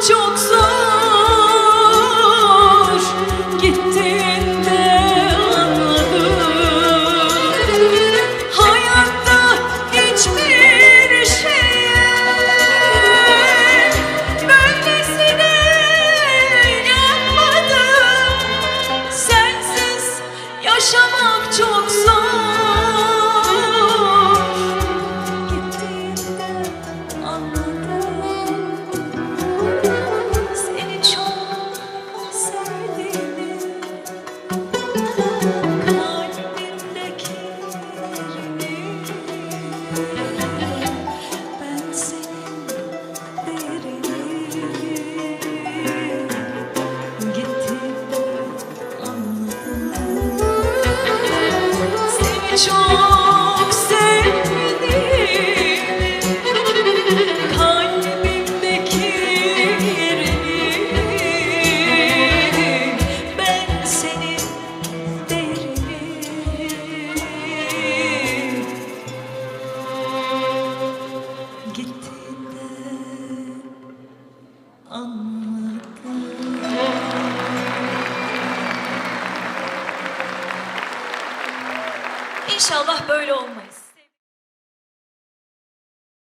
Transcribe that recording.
çok zor. 中 İnşallah böyle olmayız.